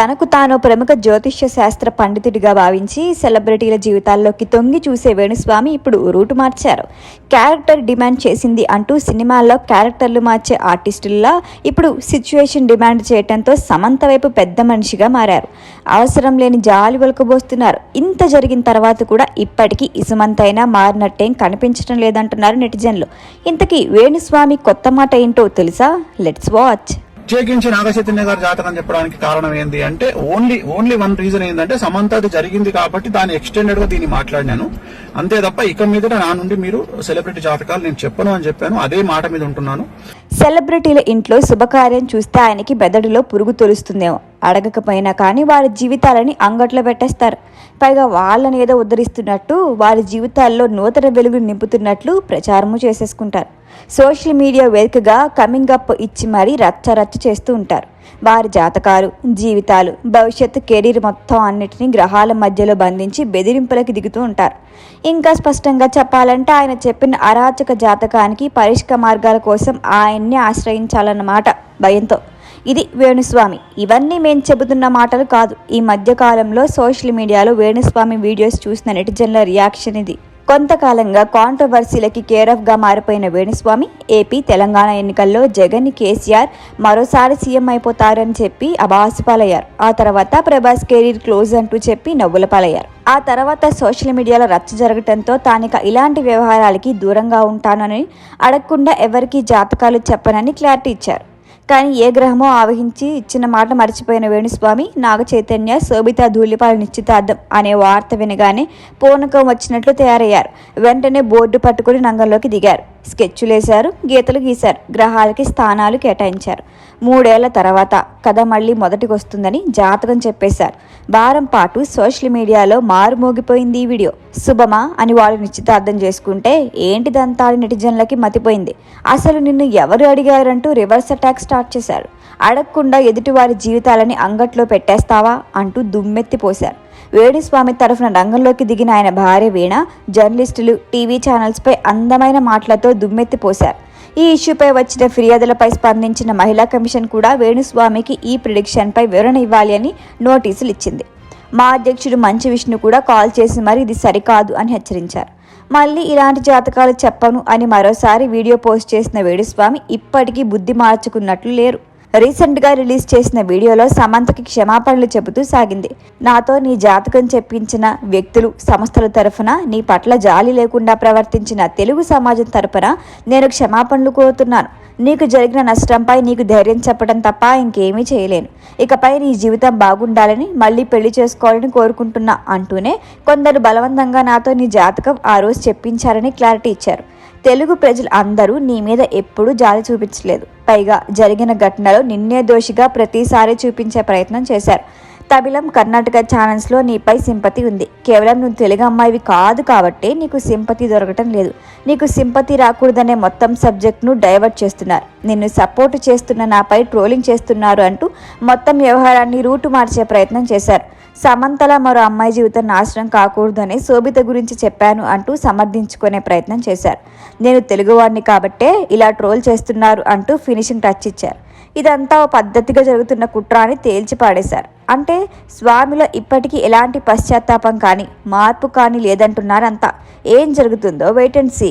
తనకు తాను ప్రముఖ జ్యోతిష్య శాస్త్ర పండితుడిగా భావించి సెలబ్రిటీల జీవితాల్లోకి తొంగి చూసే వేణుస్వామి ఇప్పుడు రూటు మార్చారు. క్యారెక్టర్ డిమాండ్ చేసింది అంటూ సినిమాల్లో క్యారెక్టర్లు మార్చే ఆర్టిస్టుల్లా ఇప్పుడు సిచ్యువేషన్ డిమాండ్ చేయడంతో సమంత వైపు పెద్ద మనిషిగా మారారు. అవసరం లేని జాలి ఒలకబోస్తున్నారు ఇంత జరిగిన తర్వాత కూడా ఇప్పటికీ ఇసుమంతైనా మారినట్టేం కనిపించడం లేదంటున్నారు నెటిజన్లు. ఇంతకీ వేణుస్వామి కొత్త మాట ఏంటో తెలుసా? Let's watch. ప్రత్యేకించి నాగచైతన్య గారి జాతకం చెప్పడానికి కారణం ఏంది అంటే ఓన్లీ ఓన్లీ వన్ రీజన్ ఏంటంటే సమంత అది జరిగింది కాబట్టి దాని ఎక్స్టెండెడ్గా దీన్ని మాట్లాడినాను. అంతే తప్ప ఇక మీద నా నుండి మీరు సెలబ్రిటీ జాతకాలు నేను చెప్పను అని చెప్పాను. అదే మాట మీద ఉంటున్నాను. సెలబ్రిటీల ఇంట్లో శుభకార్యం చూస్తే ఆయనకి బెదడులో పురుగు తొలుస్తుందేమో అడగకపోయినా కానీ వారి జీవితాలని అంగట్లో పెట్టేస్తారు. పైగా వాళ్ళని ఏదో ఉద్ధరిస్తున్నట్టు వారి జీవితాల్లో నూతన వెలుగులు నింపుతున్నట్లు ప్రచారము చేసేసుకుంటారు. సోషల్ మీడియా వేదికగా కమింగ్ అప్ ఇచ్చి మరీ రచ్చ రచ్చ చేస్తూ ఉంటారు. వారి జాతకాలు జీవితాలు భవిష్యత్తు కెరీర్ మొత్తం అన్నిటినీ గ్రహాల మధ్యలో బంధించి బెదిరింపులకు దిగుతూ ఉంటారు. ఇంకా స్పష్టంగా చెప్పాలంటే ఆయన చెప్పిన అరాచక జాతకానికి పరిష్క మార్గాల కోసం ఆయన్ని ఆశ్రయించాలన్నమాట భయంతో. ఇది వేణుస్వామి. ఇవన్నీ మేము చెబుతున్న మాటలు కాదు. ఈ మధ్యకాలంలో సోషల్ మీడియాలో వేణుస్వామి వీడియోస్ చూసిన నెటిజన్ల రియాక్షన్ ఇది. కొంతకాలంగా కాంట్రవర్సీలకి కేరఫ్గా మారిపోయిన వేణుస్వామి ఏపీ తెలంగాణ ఎన్నికల్లో జగన్ కేసీఆర్ మరోసారి సీఎం అయిపోతారని చెప్పి అబాసుపాలయ్యారు ఆ తర్వాత ప్రభాస్ కెరీర్ క్లోజ్ అంటూ చెప్పి నవ్వుల పాలయ్యారు. ఆ తర్వాత సోషల్ మీడియాలో రచ్చ జరగటంతో తానిక ఇలాంటి వ్యవహారాలకి దూరంగా ఉంటానని అడగకుండా ఎవరికీ జాతకాలు చెప్పనని క్లారిటీ ఇచ్చారు. కానీ ఏ గ్రహమో ఆవహించి ఇచ్చిన మాట మర్చిపోయిన వేణుస్వామి నాగ చైతన్య శోభిత ధూళిపాల నిశ్చితార్థం అనే వార్త వినగానే పూర్ణకం వచ్చినట్లు తయారయ్యారు. వెంటనే బోర్డు పట్టుకుని రంగంలోకి దిగారు. స్కెచ్చులేశారు గీతలు గీశారు గ్రహాలకి స్థానాలు కేటాయించారు. మూడేళ్ళ తర్వాత కథ మళ్ళీ మొదటికి వస్తుందని జాతకం చెప్పేశారు. వారం పాటు సోషల్ మీడియాలో మారుమోగిపోయింది ఈ వీడియో. శుభమా అని వాళ్ళు నిశ్చితార్థం చేసుకుంటే ఏంటిదంతా నెటిజన్లకి మతిపోయింది? అసలు నిన్ను ఎవరు అడిగారంటూ రివర్స్ అటాక్ స్టార్ట్ చేశారు. అడగకుండా ఎదుటివారి జీవితాలని అంగట్లో పెట్టేస్తావా అంటూ దుమ్మెత్తిపోశారు వేణుస్వామి తరఫున రంగంలోకి దిగిన ఆయన భార్య వీణ జర్నలిస్టులు టీవీ ఛానల్స్పై అందమైన మాటలతో దుమ్మెత్తిపోశారు ఈ ఇష్యూపై వచ్చిన ఫిర్యాదులపై స్పందించిన మహిళా కమిషన్ కూడా వేణుస్వామికి ఈ ప్రిడిక్షన్పై వివరణ ఇవ్వాలి అని నోటీసులు ఇచ్చింది. మా అధ్యక్షుడు మంచి విష్ణు కూడా కాల్ చేసి మరి ఇది సరికాదు అని హెచ్చరించారు. మళ్ళీ ఇలాంటి జాతకాలు చెప్పను అని మరోసారి వీడియో పోస్ట్ చేసిన వేణుస్వామి ఇప్పటికీ బుద్ధి మార్చుకున్నట్లు లేరు. రీసెంట్గా రిలీజ్ చేసిన వీడియోలో సమంతకి క్షమాపణలు చెబుతూ సాగింది. నాతో నీ జాతకం చెప్పించిన వ్యక్తులు సంస్థల తరఫున నీ పట్ల జాలి లేకుండా ప్రవర్తించిన తెలుగు సమాజం తరఫున నేను క్షమాపణలు కోరుతున్నాను. నీకు జరిగిన నష్టంపై నీకు ధైర్యం చెప్పడం తప్ప ఇంకేమీ చేయలేను. ఇకపై నీ జీవితం బాగుండాలని మళ్ళీ పెళ్ళి చేసుకోవాలని కోరుకుంటున్నా అంటూనే కొందరు బలవంతంగా నాతో నీ జాతకం ఆ రోజు చెప్పించారని క్లారిటీ ఇచ్చారు. తెలుగు ప్రజలు అందరూ నీ మీద ఎప్పుడూ జాలి చూపించలేదు. పైగా జరిగిన ఘటనలో నిన్నే దోషిగా ప్రతిసారి చూపించే ప్రయత్నం చేశారు. తమిళం కర్ణాటక ఛానల్స్లో నీపై సింపతి ఉంది. కేవలం నువ్వు తెలుగు అమ్మాయివి కాదు కాబట్టే నీకు సింపతి దొరకటం లేదు. నీకు సింపతి రాకూడదనే మొత్తం సబ్జెక్ట్ను డైవర్ట్ చేస్తున్నారు. నిన్ను సపోర్ట్ చేస్తున్న నాపై ట్రోలింగ్ చేస్తున్నారు అంటూ మొత్తం వ్యవహారాన్ని రూటు మార్చే ప్రయత్నం చేశారు. సమంతల మరో అమ్మాయి జీవితం నాశనం కాకూడదని శోభిత గురించి చెప్పాను అంటూ సమర్థించుకునే ప్రయత్నం చేశారు. నేను తెలుగువాడిని కాబట్టే ఇలా ట్రోల్ చేస్తున్నారు అంటూ ఫినిషింగ్ టచ్ ఇచ్చారు. ఇదంతా ఓ పద్ధతిగా జరుగుతున్న కుట్ర అని తేల్చి పాడేశారు. అంటే స్వామిలో ఇప్పటికీ ఎలాంటి పశ్చాత్తాపం కానీ మార్పు కానీ లేదంటున్నారంతా. ఏం జరుగుతుందో వెయిట్ అండ్ సీ